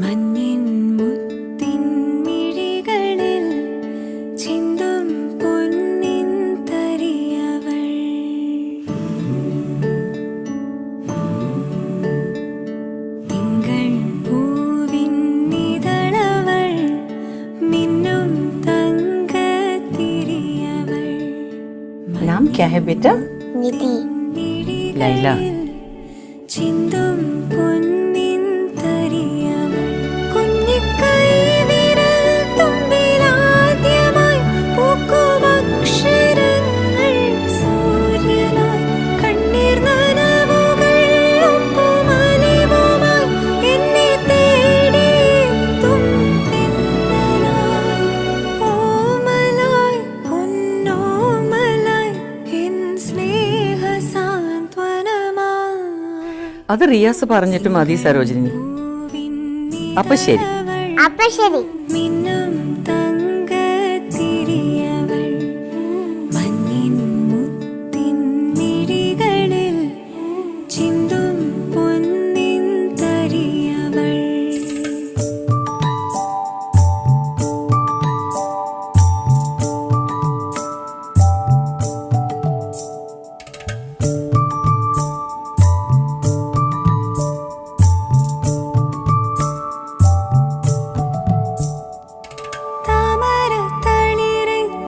മഞ്ഞിൻ മുത്തിൻ മിഴികളിൽ ചിന്തും പൊന്നിൻ തരിയവൾ. തിങ്കൾ പൂവിൻ നിതളവൾ മിന്നും തങ്ക തിരിയവൾ നാം ക്യാ ഹെ ബേറ്റ നിധി ലൈല ചിന്തും പൊന്നിൻ അത് റിയാസ് പറഞ്ഞിട്ട് മതി സരോജിനി. അപ്പൊ ശരി. അപ്പൊ ശരി. ചിന്തു